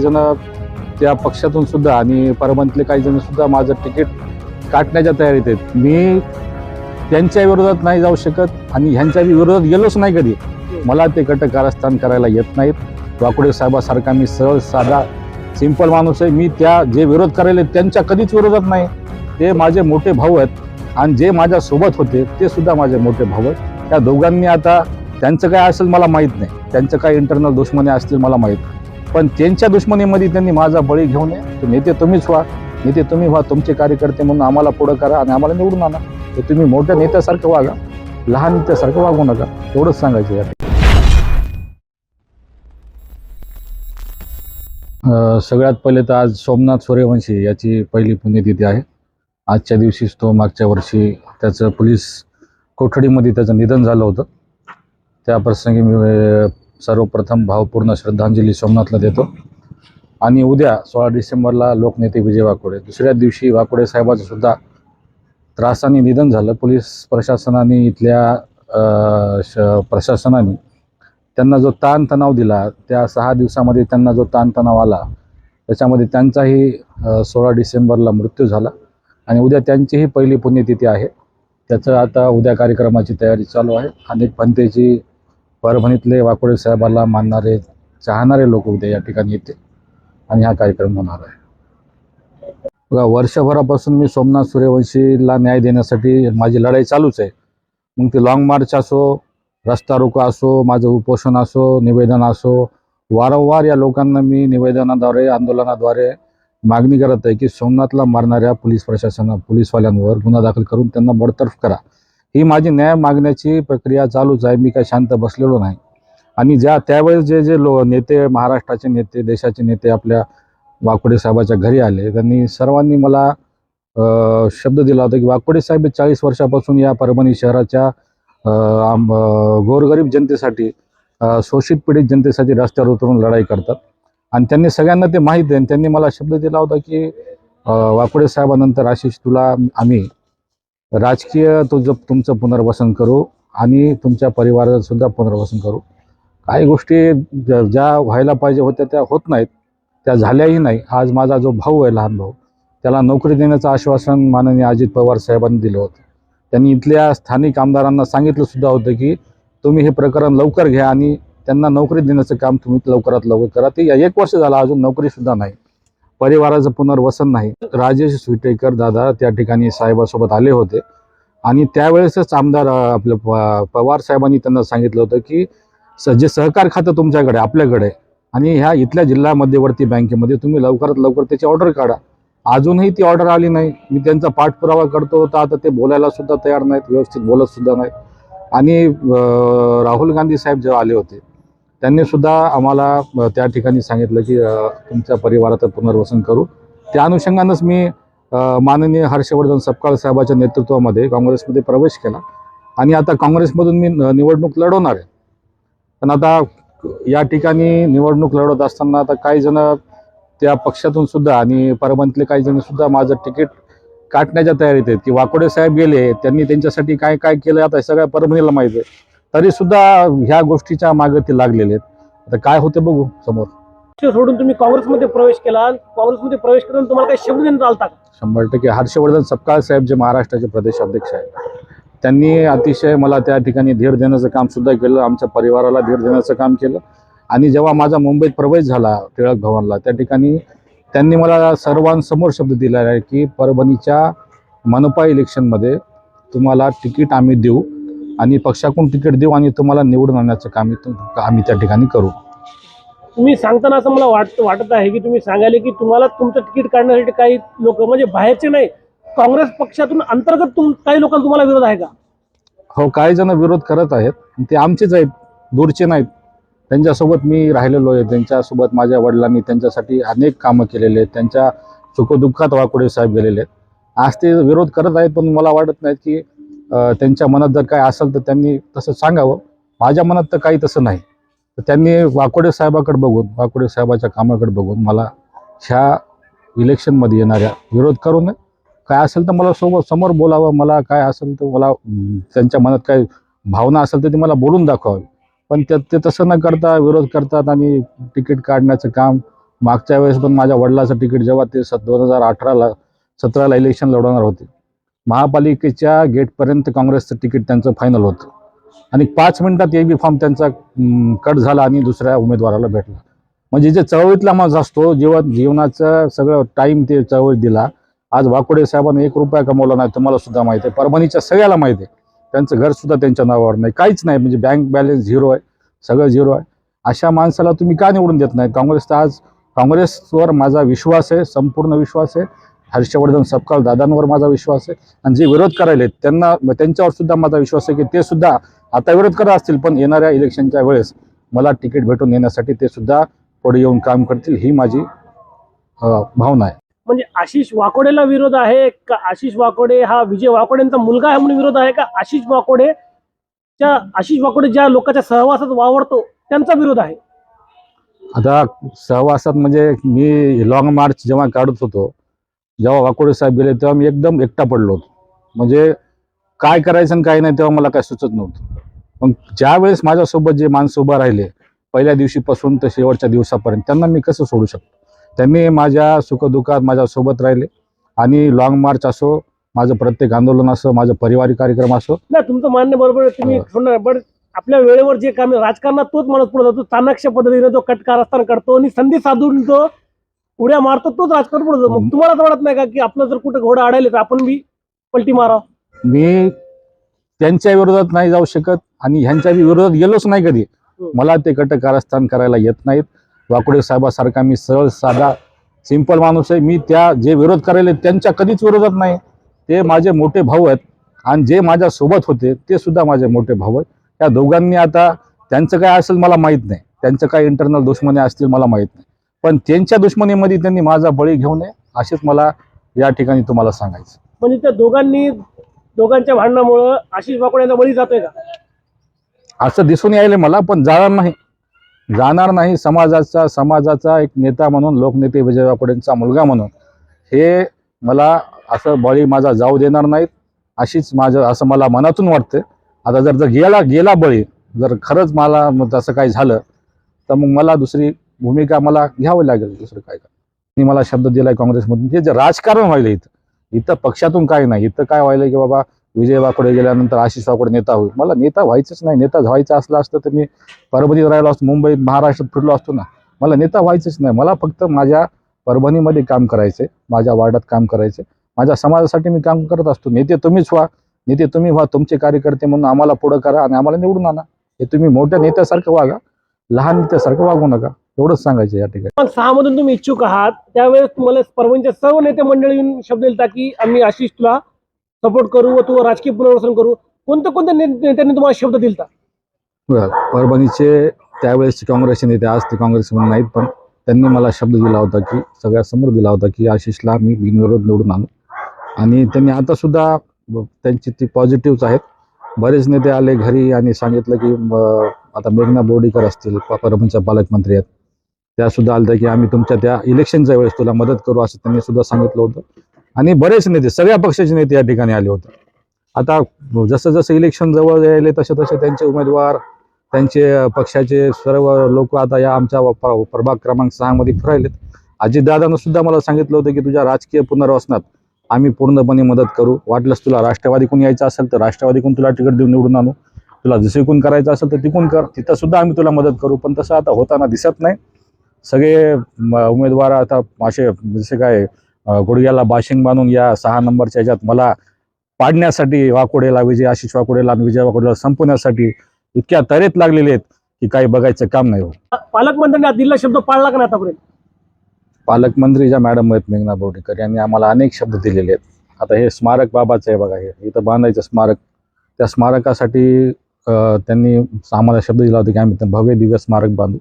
जण त्या पक्षातून सुद्धा आणि परमंतले काही जण सुद्धा माझं तिकीट काटण्याच्या तयारीत आहेत. मी त्यांच्या विरोधात नाही जाऊ शकत आणि ह्यांच्या विरोधात गेलोच नाही कधी. मला ते गट कारस्थान करायला येत नाहीत. वाकुडे साहेबासारखा मी सरळ साधा सिंपल माणूस आहे. मी त्या जे विरोध करायला त्यांच्या कधीच विरोधात नाही. ते माझे मोठे भाऊ आहेत आणि जे माझ्या सोबत होते ते सुद्धा माझे मोठे भाऊ आहेत. त्या दोघांनी आता त्यांचं काय असेल मला माहीत नाही. त्यांचं काय इंटरनल दुश्मनी असतील मला माहीत पण त्यांच्या दुश्मनीमध्ये त्यांनी माझा बळी घेऊ नये नेते तुम्हीच व्हा. नेते तुम्ही व्हा तुमचे कार्यकर्ते म्हणून आम्हाला पुढं करा आणि आम्हाला निवडून आणा. तर तुम्ही मोठ्या नेत्यासारखं वागा. लहान नेत्यासारखं वागू नका. एवढंच सांगायचं या सगळ्यात पहिले तर आज सोमनाथ सूर्यवंशी याची पहिली पुण्यतिथी आहे. आजच्या दिवशीच तो मागच्या वर्षी त्याचं पोलीस कोठडीमध्ये त्याचं निधन झालं होतं. त्या प्रसंगी मी सर्वप्रथम भावपूर्ण श्रद्धांजली सोमनाथला देतो. आणि उद्या सोळा डिसेंबरला लोकनेते विजय वाकोडे. दुसऱ्या दिवशी वाकोडे साहेबाचं सुद्धा त्रासाने निधन झालं. पोलीस प्रशासनाने इथल्या श प्रशासनाने त्यांना जो ताणतणाव दिला त्या सहा दिवसामध्ये त्यांना जो ताणतणाव आला त्याच्यामध्ये त्यांचाही सोळा डिसेंबरला मृत्यू झाला. आणि उद्या त्यांचीही पहिली पुण्यतिथी आहे. त्याचं आता उद्या कार्यक्रमाची तयारी चालू आहे. अनेक पंथेची परभणीतले वाकोडे साहेबाला मानणारे चाहणारे लोक उद्या या ठिकाणी येते आणि हा कार्यक्रम होणार आहे. बघा वर्षभरापासून मी सोमनाथ सूर्यवंशीला न्याय देण्यासाठी माझी लढाई चालूच आहे. मग ते लाँग मार्च असो रस्ता रोको असो माझं उपोषण असो निवेदन असो वारंवार या लोकांना मी निवेदनाद्वारे आंदोलनाद्वारे मागणी करत आहे की सोमनाथला मारणाऱ्या पोलीस प्रशासना पोलीसवाल्यांवर गुन्हा दाखल करून त्यांना बडतर्फ करा. ही माझी न्याय मागण्याची प्रक्रिया चालूच आहे. मी काय शांत बसलेलो नाही. आणि ज्या त्यावेळेस जे जे लो नेते महाराष्ट्राचे नेते देशाचे नेते आपल्या वाकोडे साहेबाच्या घरी आले त्यांनी सर्वांनी मला शब्द दिला होता की वाकोडे साहेब चाळीस वर्षापासून या परभणी शहराच्या गोरगरीब जनतेसाठी शोषित पीडित जनतेसाठी रस्त्यावर उतरून लढाई करतात. आणि त्यांनी सगळ्यांना ते माहीत आहे. आणि त्यांनी मला शब्द दिला होता की वाकुडे वाकोडे साहेबानंतर आशिष तुला आम्ही राजकीय तुझं तुमचं पुनर्वसन करू आणि तुमच्या परिवाराचं सुद्धा पुनर्वसन करू. काही गोष्टी ज्या ज्या व्हायला पाहिजे होत्या त्या होत नाहीत. त्या झाल्याही नाही. आज माझा जो भाऊ आहे लहान भाऊ त्याला नोकरी देण्याचं आश्वासन माननीय अजित पवार साहेबांनी दिलं होतं. त्यांनी इथल्या स्थानिक आमदारांना सांगितलं सुद्धा होतं की तुम्ही हे प्रकरण लवकर घ्या आणि त्यांना नोकरी देण्याचं काम तुम्ही लवकरात लवकर करा. ते या एक वर्ष झालं अजून नोकरीसुद्धा नाही. परिवाराचं पुनर्वसन नाही. राजेश सुटेकर दादा त्या ठिकाणी साहेबासोबत आले होते. आणि त्यावेळेसच आमदार आपलं पवार साहेबांनी त्यांना सांगितलं होतं की स जे सहकार खातं तुमच्याकडे आपल्याकडे आणि ह्या इथल्या जिल्हा मध्यवर्ती बँकेमध्ये तुम्ही लवकरात लवकर त्याची ऑर्डर काढा. अजूनही ती ऑर्डर आली नाही. मी त्यांचा पाठपुरावा करतो होता. आता ते बोलायला सुद्धा तयार नाहीत. व्यवस्थित बोलत सुद्धा नाहीत. आणि राहुल गांधी साहेब जेव्हा आले होते त्यांनी सुद्धा आम्हाला त्या ठिकाणी सांगितलं की तुमच्या परिवाराचं पुनर्वसन करू. त्या अनुषंगानंच मी माननीय हर्षवर्धन सपकाळ साहेबाच्या नेतृत्वामध्ये काँग्रेसमध्ये प्रवेश केला. आणि आता काँग्रेसमधून मी निवडणूक लढवणार आहे. पण आता या ठिकाणी निवडणूक लढवत असताना आता काही जण त्या पक्षातून सुद्धा आणि परभणीतले काही जण सुद्धा माझं तिकीट काटण्याच्या तयारीत आहेत. की वाकोडे साहेब गेले त्यांनी त्यांच्यासाठी काय काय केलं आता हे सगळ्या परभणीला माहिती आहे. तरी सुद्धा ह्या गोष्टीच्या मागे ते लागलेले आहेत. आता काय होते बघू समोर. सोडून तुम्ही काँग्रेसमध्ये प्रवेश केला काँग्रेसमध्ये प्रवेश करताना तुम्हाला काही शब्द देण्यात आलता शंभर टक्के. हर्षवर्धन सपकाळ साहेब जे महाराष्ट्राचे प्रदेशाध्यक्ष आहेत. त्यांनी अतिशय मला त्या ठिकाणी धीर देण्याचं काम सुद्धा केलं. आमच्या परिवाराला धीर देण्याचं काम केलं. आणि जेव्हा माझा मुंबईत प्रवेश झाला टिळक भवनला त्या ठिकाणी त्यांनी मला सर्वांसमोर शब्द दिला आहे की परभणीच्या मनपा इलेक्शनमध्ये तुम्हाला तिकीट आम्ही देऊ. आणि पक्षाकडून तिकीट देऊ आणि तुम्हाला निवडून आणण्याचं काम आम्ही त्या ठिकाणी करू. तुम्ही सांगताना असं मला वाटत वाटत आहे की तुम्ही सांगाले की तुम्हाला तुमचं तिकीट काढण्यासाठी काही लोक म्हणजे बाहेरचे नाही काँग्रेस पक्षातून अंतर्गत तुम काही लोकांना तुम्हाला विरोध आहे का? हो काही जण विरोध करत आहेत. ते आमचेच आहेत दूरचे नाहीत. त्यांच्यासोबत मी राहिलेलो आहे. त्यांच्यासोबत माझ्या वडिलांनी त्यांच्यासाठी अनेक कामं केलेले आहेत. त्यांच्या सुखदुःखात वाकोडे साहेब गेलेले आहेत. आज ते विरोध करत आहेत पण मला वाटत नाही की त्यांच्या मनात जर काय असेल तर त्यांनी तसं सांगावं. माझ्या मनात तर काही तसं नाही. तर त्यांनी वाकोडे साहेबाकडे बघून वाकोडे साहेबाच्या कामाकडे बघून मला ह्या इलेक्शनमध्ये येणाऱ्या विरोध करून काय असेल तर मला सोबत समोर बोलावं. मला काय असेल तर मला त्यांच्या मनात काय भावना असेल तर ती मला बोलून दाखवावी. पण ते ते तसं न करता विरोध करतात आणि तिकीट काढण्याचं काम मागच्या वेळेस पण माझ्या वडिलाचं तिकीट जेव्हा ते स दोन हजार अठराला सतराला इलेक्शन लढवणार होते. महापालिकेच्या गेटपर्यंत काँग्रेसचं तिकीट त्यांचं फायनल होतं. आणि पाच मिनिटात ए बी फॉर्म त्यांचा कट झाला आणि दुसऱ्या उमेदवाराला भेटला. म्हणजे जे चळवळीतला माणूस असतो जेव्हा जीवनाचं सगळं टाईम ते चळवळीत दिला आज वाकोडे साहेबांनी एक रुपया कमवला नाही तुम्हाला सुद्धा माहिती आहे. परभणीच्या सगळ्याला माहिती आहे. त्यांचं घर सुद्धा त्यांच्या नावावर नाही. काहीच नाही. म्हणजे बँक बॅलन्स झिरो आहे. सगळं झिरो आहे. अशा माणसाला तुम्ही का निवडून देत नाही? काँग्रेस तर आज काँग्रेसवर माझा विश्वास आहे संपूर्ण विश्वास आहे. हर्षवर्धन सपकाळ दादांवर माझा विश्वास आहे. आणि जे विरोध करायले त्यांना त्यांच्यावर सुद्धा माझा विश्वास आहे की ते सुद्धा आता विरोध करत असतील पण येणाऱ्या इलेक्शनच्या वेळेस मला तिकीट भेटून येण्यासाठी ते सुद्धा पुढे येऊन काम करतील ही माझी भावना आहे. म्हणजे आशिष वाकोडेला विरोध आहे का? आशिष वाकोडे हा विजय वाकोडेंचा मुलगा आहे म्हणून विरोध आहे का? आशिष वाकोडे च्या आशिष वाकोडे ज्या लोकांच्या सहवासात वावरतो त्यांचा विरोध आहे. आता सहवासात म्हणजे मी लॉंग मार्च जेव्हा काढत होतो जेव्हा वाकोडे साहेब गेले तेव्हा मी एकदम एकटा पडलो होतो. म्हणजे काय करायचं आणि काय नाही तेव्हा मला काय सुचत नव्हतं. मग ज्या वेळेस माझ्यासोबत जे माणसं उभं राहिले पहिल्या दिवशीपासून तर शेवटच्या दिवसापर्यंत त्यांना मी कसं सोडू शकतो? त्यांनी माझ्या सुखदुःखात माझ्यासोबत राहिले आणि लॉंग मार्च असो माझं प्रत्येक आंदोलन असो माझं पारिवारिक कार्यक्रम असो. नाही तुमचं मान्य बरोबर तुम्ही. सोडणार पण आपल्या वेळेवर जे काम राजकारणात तोच माणूस पुढे जातो चाणाक्ष पद्धतीने तो कट कारस्थान करतो आणि संधी साधून तो उड्या मारतो तोच राजकारण पुढे जातो. मग हम्म. तुम्हाला तर वाटत नाही का की आपलं जर कुठं घोडा अडायले तर आपण बी पलटी मारावं मी त्यांच्या विरोधात नाही जाऊ शकत आणि ह्यांच्या विरोधात गेलोच नाही कधी. हम्म. मला ते कट कारस्थान करायला येत नाहीत. वाकुडे साहेबासारखा मी सरळ साधा सिंपल माणूस आहे. मी त्या जे विरोध करायले त्यांच्या कधीच विरोधात नाही. ते माझे मोठे भाऊ आहेत. आणि जे माझ्या सोबत होते ते सुद्धा माझे मोठे भाऊ आहेत. त्या दोघांनी आता त्यांचं काय असेल मला माहीत नाही. त्यांचं काय इंटरनल दुश्मनी असतील मला माहीत नाही. पण त्यांच्या दुश्मनीमध्ये त्यांनी माझा बळी घेऊ नये असेच मला या ठिकाणी तुम्हाला सांगायचं. म्हणजे त्या दोघांनी दोघांच्या भांडणामुळं आशिष वाकोड यांचा बळी जातोय का? असं दिसून यायले मला पण जाणार नाही. जाणार नाही समाजाचा समाजाचा एक नेता म्हणून लोकनेते विजय वाकोडेंचा मुलगा म्हणून. हे मला असं बळी माझा जाऊ देणार नाहीत. अशीच माझं असं मला मनातून वाटतं आता जर जर गेला गेला बळी जर खरंच मला तसं काही झालं तर मग मला दुसरी भूमिका मला घ्यावी लागेल दुसरं काय मी मला शब्द दिलाय काँग्रेसमधून. हे जे राजकारण व्हायलं इथं इथं पक्षातून काय नाही. इथं काय व्हायलं की बाबा विजय वाकडे गेल्यानंतर आशिष वाकोडे नेता होईल. मला नेता व्हायचंच नाही. नेता व्हायचं असलं असतं तर मी परभणीत राहिलो असतो मुंबईत महाराष्ट्रात फिरलो असतो ना. मला नेता व्हायचंच नाही. मला फक्त माझ्या परभणीमध्ये काम करायचे माझ्या वार्डात काम करायचे माझ्या समाजासाठी मी काम करत असतो. नेते तुम्हीच व्हा. नेते तुम्ही व्हा. तुमचे कार्यकर्ते म्हणून आम्हाला पुढं करा आणि आम्हाला निवडून आणा. हे तुम्ही मोठ्या नेत्यासारखं वागा. लहान नेत्यासारखं वागू नका. एवढंच सांगायचं या ठिकाणी. पण सहा मधून तुम्ही इच्छुक आहात त्यावेळेस तुम्हाला परभणीच्या सर्व नेते मंडळी येऊन शब्द दिलता की आम्ही आशिष तुला सपोर्ट करू व तू राजकीय पुनर्वसन करू. कोणत्या कोणत्या नेत्यांनी तुम्हाला शब्द दिलता? बरं परभणीचे त्यावेळेसचे काँग्रेसचे नेते आज ते काँग्रेसमध्ये नाहीत पण त्यांनी मला शब्द दिला होता की सगळ्यासमोर दिला होता की आशिषला मी बिनविरोध निवडून आणू. आणि त्यांनी आता सुद्धा त्यांची ती पॉझिटिव्हच आहेत. बरेच नेते आले घरी आणि सांगितलं की आता मेघना बोर्डीकर असतील परभणीच्या पालकमंत्री आहेत. त्या सुद्धा आल्या की आम्ही तुमच्या त्या इलेक्शनच्या वेळेस तुला मदत करू असं त्यांनी सुद्धा सांगितलं होतं. आणि बरेच नेते सगळ्या पक्षाचे नेते या ठिकाणी आले होते. आता जसं जसं इलेक्शन जवळ यायले तसे तसे त्यांचे उमेदवार त्यांचे पक्षाचे सर्व लोक आता या आमच्या प्रभाग क्रमांक सहामध्ये फिरायलेत. अजितदादानं सुद्धा मला सांगितलं होतं की तुझ्या राजकीय पुनर्वसनात आम्ही पूर्णपणे मदत करू. वाटलंच तुला राष्ट्रवादीकडून यायचं असेल तर राष्ट्रवादीकडून तुला तिकीट देऊन निवडून आणू? तुला दुसरीकडून करायचं असेल तर तिकून कर. तिथं सुद्धा आम्ही तुला मदत करू. पण तसं आता होताना दिसत नाही. सगळे उमेदवार आता असे जसे काय गुडघ्याला बाशिंग बांधून या सहा नंबरच्या ह्याच्यात मला पाडण्यासाठी वाकोडेला विजय आशिष वाकोडेला आणि विजय वाकोडेला संपवण्यासाठी इतक्या तरेत लागलेले आहेत की काही बघायचं काम नाही हो. पालकमंत्र्यांनी दिलेला शब्द पाळला का नाही आतापर्यंत? पालकमंत्री ज्या मॅडम आहेत मेघना बोर्डीकर यांनी आम्हाला अनेक शब्द दिलेले आहेत. आता हे स्मारक बाबाचं आहे बघा हे. इथं बांधायचं स्मारक. त्या स्मारकासाठी त्यांनी आम्हाला शब्द दिला होता की आम्ही भव्य दिव्य स्मारक बांधू.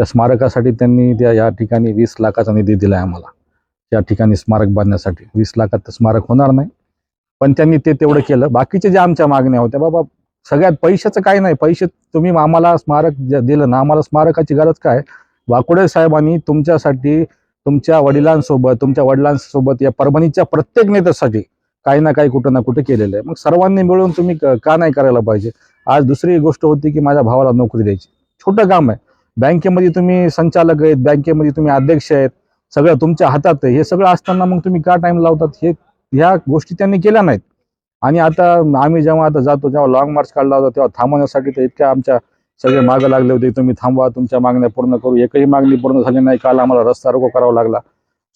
त्या स्मारकासाठी त्यांनी त्या या ठिकाणी वीस लाखाचा निधी दिला आहे आम्हाला. या ठिकाणी स्मारक बांधण्यासाठी. वीस लाखात तर स्मारक होणार नाही. पण त्यांनी ते तेवढं केलं. बाकीचे ज्या आमच्या मागण्या होत्या बाबा सगळ्यात पैशाचं काय नाही. पैसे तुम्ही आम्हाला स्मारक जे दिलं ना आम्हाला स्मारकाची गरज काय वाकोडे साहेबांनी तुमच्यासाठी तुमच्या वडिलांसोबत तुमच्या वडिलांसोबत या परभणीच्या प्रत्येक नेत्यासाठी काही ना काही कुठं ना कुठं केलेलं आहे. मग सर्वांनी मिळून तुम्ही का नाही करायला पाहिजे? आज दुसरी गोष्ट होती की माझ्या भावाला नोकरी द्यायची. छोटं काम आहे. बँकेमध्ये तुम्ही संचालक आहेत बँकेमध्ये तुम्ही अध्यक्ष आहेत सगळं तुमच्या हातात आहे. हे सगळं असताना मग तुम्ही का टाइम लावतात? हे ह्या गोष्टी त्यांनी केल्या नाहीत. आणि आता आम्ही जेव्हा आता जातो जेव्हा लॉंग मार्च काढला होता तेव्हा थांबवण्यासाठी तर इतक्या आमच्या सगळे मागं लागले होते. तुम्ही थांबवा तुमच्या मागण्या पूर्ण करू. एकही मागणी पूर्ण झाली नाही. काल आम्हाला रस्ता रोको करावा लागला.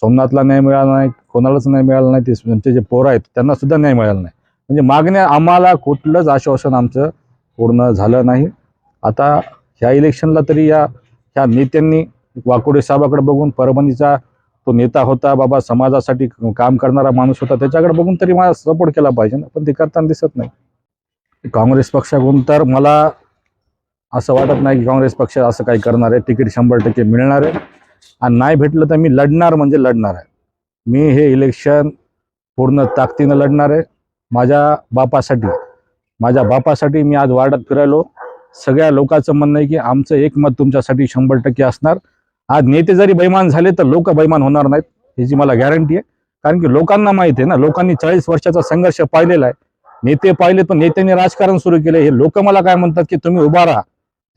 सोमनाथला न्याय मिळाला नाही. कोणालाच नाही मिळाला नाही. ते त्यांचे जे पोरं आहेत त्यांना सुद्धा न्याय मिळाला नाही. म्हणजे मागण्या आम्हाला कुठलंच आश्वासन आमचं पूर्ण झालं नाही. आता ह्या इलेक्शनला तरी या ह्या नेत्यांनी वाकोडे साहेबाकडे बघून परभणीचा तो नेता होता बाबा समाजासाठी काम करणारा माणूस होता त्याच्याकडे बघून तरी मला सपोर्ट केला पाहिजे ना पण ते करताना दिसत नाही. काँग्रेस पक्षाकडून तर मला असं वाटत नाही की काँग्रेस पक्ष असं काही करणार आहे तिकीट शंभर टक्के मिळणार आहे. आणि नाही भेटलं तर मी लढणार म्हणजे लढणार आहे. मी हे इलेक्शन पूर्ण ताकदीनं लढणार आहे. माझ्या बापासाठी माझ्या बापासाठी मी आज वार्डात फिरायलो. सगळ्या लोकांचं म्हणणं आहे की आमचं एक मत तुमच्यासाठी शंभर टक्के असणार. आज नेते जरी बैमान झाले तर लोक बैमान होणार नाहीत ह्याची मला गॅरंटी आहे. कारण की लोकांना माहिती आहे ना लोकांनी चाळीस वर्षाचा संघर्ष पाहिलेला आहे. नेते पाहिले पण नेत्यांनी राजकारण सुरू केले. हे लोक मला काय म्हणतात की तुम्ही उभा राहा.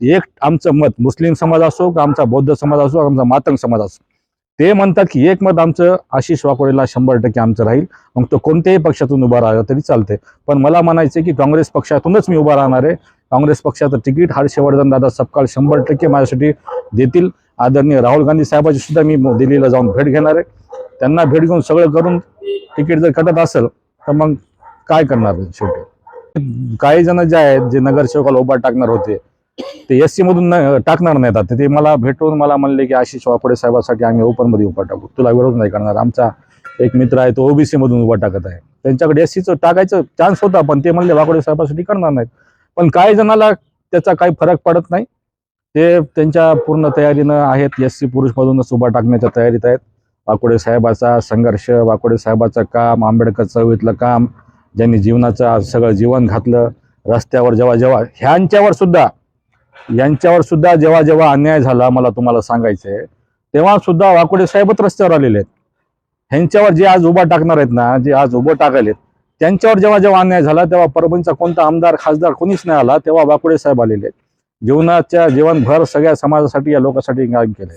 एक आमचं मत मुस्लिम समाज असो का आमचा बौद्ध समाज असो का आमचा मातंग समाज असो ते म्हणतात की एक मत आमचं आशिष वाकोडेला शंभर टक्के आमचं राहील. मग तो कोणत्याही पक्षातून उभा राहिला तरी चालते पण मला म्हणायचं की काँग्रेस पक्षातूनच मी उभा राहणार आहे. काँग्रेस पक्षाचं तिकीट हर्षवर्धन दादा सपकाळ शंभर टक्के माझ्यासाठी देतील. आदरणीय राहुल गांधी साहेबाची सुद्धा मी दिल्लीला जाऊन भेट घेणार आहे. त्यांना भेट घेऊन सगळं करून तिकीट जर कटत असेल तर मग काय करणार शेवटी? काही जण जे आहेत जे नगरसेवकाला उभा टाकणार होते ते एस सी मधून टाकणार नाहीत आता. ते मला भेटून मला म्हणले की आशिष वाकोडे साहेबासाठी आम्ही ओपनमध्ये उभा टाकू. तुला विरोध नाही करणार. आमचा एक मित्र आहे तो ओबीसी मधून उभा टाकत आहे. त्यांच्याकडे एस सीचं टाकायचं चान्स होता पण ते म्हणले वाकडे साहेबासाठी करणार नाहीत. पण काही जणाला त्याचा काही फरक पडत नाही. ते त्यांच्या पूर्ण तयारीनं आहेत. एस सी पुरुषमधूनच उभा टाकण्याच्या तयारीत आहेत. वाकोडे साहेबाचा संघर्ष वाकोडे साहेबाचं काम आंबेडकर चळवळीतलं काम ज्यांनी जीवनाचं सगळं जीवन घातलं रस्त्यावर जेव्हा जेव्हा ह्यांच्यावर सुद्धा यांच्यावर सुद्धा जेव्हा जेव्हा अन्याय झाला मला तुम्हाला सांगायचं आहे तेव्हा सुद्धा वाकोडे साहेबच रस्त्यावर आलेले आहेत. ह्यांच्यावर जे आज उभा टाकणार आहेत ना जे आज उभं टाकायलेत त्यांच्यावर जेव्हा जेव्हा अन्याय झाला तेव्हा परभणीचा कोणता आमदार खासदार कोणीच नाही आला तेव्हा वाकोडे साहेब आलेले आहेत. जीवनाच्या जीवनभर सगळ्या समाजासाठी या लोकांसाठी काम केलं